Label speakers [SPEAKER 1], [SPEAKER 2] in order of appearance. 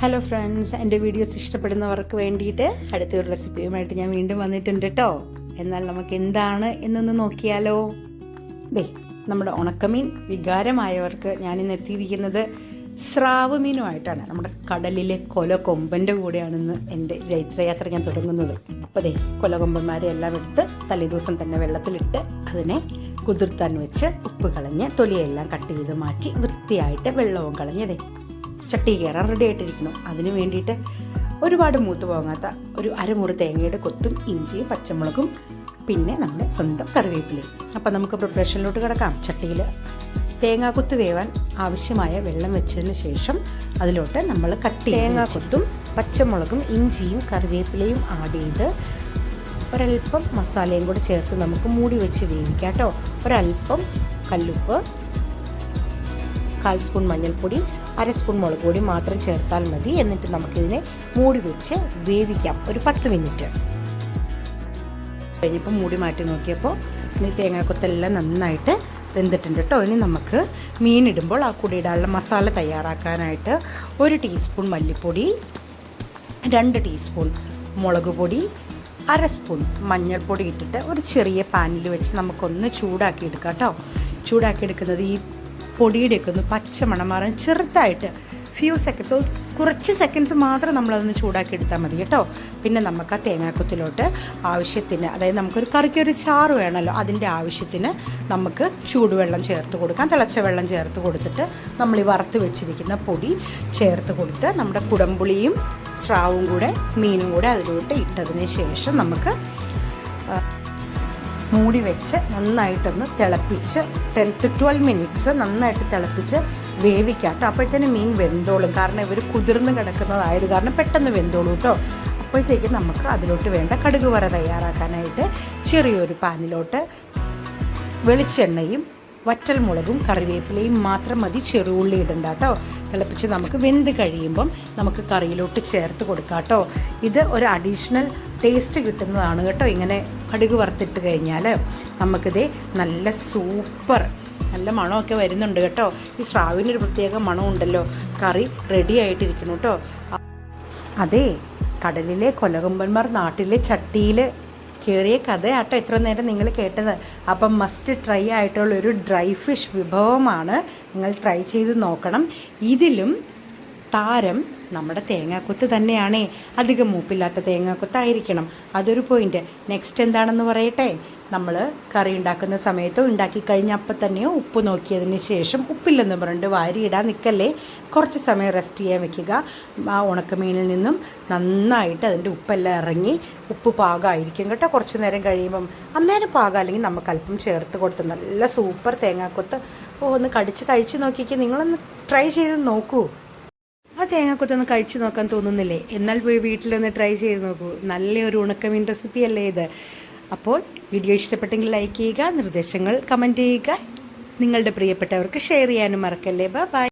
[SPEAKER 1] Hello friends എന്റെ videos ഇഷ്ടപ്പെടുന്നവർക്ക് വേണ്ടിയിട്ട് അടുത്തൊരു റെസിപ്പിയുമായിട്ട് ഞാൻ വീണ്ടും വന്നിട്ടുണ്ട് കേട്ടോ എന്നാൽ നമുക്ക് എന്താണ് എന്നൊന്ന് നോക്കിയാലോ. ദേ നമ്മുടെ ഉണക്കമീൻ വികാരമായവർക്ക് ഞാനിന്ന് എത്തിയിരിക്കുന്നത് സ്രാവ് മീനുമായിട്ടാണ്. നമ്മുടെ കടലിലെ കൊലകൊമ്പന്റെ കൂടെയാണിന്ന് എന്റെ ജൈത്രയാത്ര ഞാൻ തുടങ്ങുന്നത്. അപ്പോൾ ദേ കൊലകൊമ്പന്മാരെ എല്ലാം എടുത്ത് തലേദിവസം തന്നെ വെള്ളത്തിലിട്ട് അതിനെ കുതിർത്താൻ വെച്ച് ഉപ്പ് കളഞ്ഞ് തൊലിയെല്ലാം കട്ട് ചെയ്ത് മാറ്റി വൃത്തിയായിട്ട് വെള്ളവും കളഞ്ഞതേ ചട്ടി കയറാൻ റെഡി ആയിട്ടിരിക്കുന്നു. അതിന് വേണ്ടിയിട്ട് ഒരുപാട് മൂത്ത് പോകാത്ത ഒരു അരമുറി തേങ്ങയുടെ കൊത്തും ഇഞ്ചിയും പച്ചമുളകും പിന്നെ നമ്മുടെ സ്വന്തം കറിവേപ്പിലയും. അപ്പം നമുക്ക് പ്രിപ്പറേഷനിലോട്ട് കിടക്കാം. ചട്ടിയിൽ തേങ്ങാക്കൊത്ത് വേവാൻ ആവശ്യമായ വെള്ളം വെച്ചതിന് ശേഷം അതിലോട്ട് നമ്മൾ കട്ടി തേങ്ങാക്കൊത്തും പച്ചമുളകും ഇഞ്ചിയും കറിവേപ്പിലയും ആഡ് ചെയ്ത് ഒരല്പം മസാലയും കൂടെ ചേർത്ത് നമുക്ക് മൂടി വെച്ച് വേവിക്കാം കേട്ടോ. ഒരല്പം കല്ലുപ്പ് കാൽ സ്പൂൺ മഞ്ഞൾപ്പൊടി അര സ്പൂൺ മുളക് പൊടി മാത്രം ചേർത്താൽ മതി. എന്നിട്ട് നമുക്കിതിനെ മൂടി വെച്ച് വേവിക്കാം. ഒരു പത്ത് മിനിറ്റ്. കഴിഞ്ഞപ്പോൾ മൂടി മാറ്റി നോക്കിയപ്പോൾ ഈ തേങ്ങാക്കൊത്തെല്ലാം നന്നായിട്ട് വെന്തിട്ടുണ്ട് കേട്ടോ ഇനി നമുക്ക് മീനിടുമ്പോൾ ആ കൂടി ഇടാനുള്ള മസാല തയ്യാറാക്കാനായിട്ട് ഒരു ടീസ്പൂൺ മല്ലിപ്പൊടി രണ്ട് ടീസ്പൂൺ മുളക് പൊടി അര സ്പൂൺ മഞ്ഞൾപ്പൊടി ഇട്ടിട്ട് ഒരു ചെറിയ പാനിൽ വെച്ച് നമുക്കൊന്ന് ചൂടാക്കി എടുക്കാം കേട്ടോ ചൂടാക്കി എടുക്കുന്നത് ഈ പൊടിയുടെയൊക്കെ ഒന്ന് പച്ച മണം മാറാൻ ചെറുതായിട്ട് ഫ്യൂ സെക്കൻഡ്സ് കുറച്ച് സെക്കൻഡ്സ് മാത്രം നമ്മളതൊന്ന് ചൂടാക്കി എടുത്താൽ മതി കേട്ടോ. പിന്നെ നമുക്ക് ആ തേങ്ങാക്കുത്തിലോട്ട് ആവശ്യത്തിന് അതായത് നമുക്കൊരു കറിക്ക് ഒരു ചാറ് വേണമല്ലോ അതിന്റെ ആവശ്യത്തിന് നമുക്ക് ചൂടുവെള്ളം ചേർത്ത് കൊടുക്കാം. തിളച്ച വെള്ളം ചേർത്ത് കൊടുത്തിട്ട് നമ്മൾ ഈ വറുത്ത് വെച്ചിരിക്കുന്ന പൊടി ചേർത്ത് കൊടുത്ത് നമ്മുടെ കുടംപുളിയും സ്രാവും കൂടെ മീനും കൂടെ അതിലോട്ട് ഇട്ടതിന് ശേഷം നമുക്ക് മൂടി വെച്ച് നന്നായിട്ടൊന്ന് തിളപ്പിച്ച് ടെൻ ടു ട്വൽവ് മിനിറ്റ്സ് നന്നായിട്ട് തിളപ്പിച്ച് വേവിക്കാം കേട്ടോ അപ്പോഴത്തേന് മീൻ വെന്തോളും. കാരണം ഇവർ കുതിർന്ന് കിടക്കുന്നതായത് കാരണം പെട്ടെന്ന് വെന്തോളും കേട്ടോ അപ്പോഴത്തേക്ക് നമുക്ക് അതിലോട്ട് വേണ്ട കടുക് വറ തയ്യാറാക്കാനായിട്ട് ചെറിയൊരു പാനിലോട്ട് വെളിച്ചെണ്ണയും വറ്റൽ മുളകും കറിവേപ്പിലയും മാത്രം മതി. ചെറുള്ളി ഇടണ്ട കേട്ടോ തിളപ്പിച്ച് നമുക്ക് വെന്ത് കഴിയുമ്പം നമുക്ക് കറിയിലോട്ട് ചേർത്ത് കൊടുക്കാം കേട്ടോ ഇത് ഒരു അഡീഷണൽ ടേസ്റ്റ് കിട്ടുന്നതാണ് കേട്ടോ. ഇങ്ങനെ കടുക് വറുത്തിട്ട് കഴിഞ്ഞാൽ നമുക്കിത് നല്ല സൂപ്പർ നല്ല മണമൊക്കെ വരുന്നുണ്ട് കേട്ടോ. ഈ സ്രാവിനൊരു പ്രത്യേക മണമുണ്ടല്ലോ. കറി റെഡി ആയിട്ടിരിക്കണം കേട്ടോ. അതെ കടലിലെ കൊലകുമ്പന്മാർ നാട്ടിലെ ചട്ടിയിൽ കയറിയ കഥയാട്ടോ എത്ര നേരം നിങ്ങൾ കേട്ടത്. അപ്പം മസ്റ്റ് ട്രൈ ആയിട്ടുള്ള ഒരു ഡ്രൈ ഫിഷ് വിഭവമാണ്. നിങ്ങൾ ട്രൈ ചെയ്ത് നോക്കണം. ഇതിലും താരം നമ്മുടെ തേങ്ങാക്കൊത്ത് തന്നെയാണേ. അധികം മൂപ്പില്ലാത്ത തേങ്ങാക്കൊത്തായിരിക്കണം. അതൊരു പോയിന്റ് നെക്സ്റ്റ് എന്താണെന്ന് പറയട്ടെ? നമ്മൾ കറി ഉണ്ടാക്കുന്ന സമയത്തോ ഉണ്ടാക്കി കഴിഞ്ഞ അപ്പം തന്നെയോ ഉപ്പ് നോക്കിയതിന് ശേഷം ഉപ്പില്ലെന്ന് പറഞ്ഞിട്ട് വാരി ഇടാൻ നിൽക്കല്ലേ കുറച്ച് സമയം റെസ്റ്റ് ചെയ്യാൻ വെക്കുക. ആ ഉണക്കമീനിൽ നിന്നും നന്നായിട്ട് അതിന്റെ ഉപ്പെല്ലാം ഇറങ്ങി ഉപ്പ് പാകമായിരിക്കും കേട്ടോ. കുറച്ച് നേരം കഴിയുമ്പം അന്നേരം പാകം. അല്ലെങ്കിൽ നമുക്ക് അല്പം ചേർത്ത് കൊടുത്ത് നല്ല സൂപ്പർ തേങ്ങാക്കൊത്ത്. ഓ ഒന്ന് കടിച്ച് കഴിച്ച് നോക്കിക്കേ. നിങ്ങളൊന്ന് ട്രൈ ചെയ്ത് നോക്കൂ. തേങ്ങാക്കൊത്തൊന്ന് കഴിച്ചു നോക്കാൻ തോന്നുന്നില്ലേ? എന്നാൽ പോയി വീട്ടിലൊന്ന് ട്രൈ ചെയ്ത് നോക്കൂ. നല്ല ഒരു ഉണക്കമീൻ റെസിപ്പി അല്ലേ ഇത്. അപ്പോൾ വീഡിയോ ഇഷ്ടപ്പെട്ടെങ്കിൽ ലൈക്ക് ചെയ്യുക നിർദ്ദേശങ്ങൾ കമന്റ് ചെയ്യുക. നിങ്ങളുടെ പ്രിയപ്പെട്ടവർക്ക് ഷെയർ ചെയ്യാനും മറക്കല്ലേ. ബൈ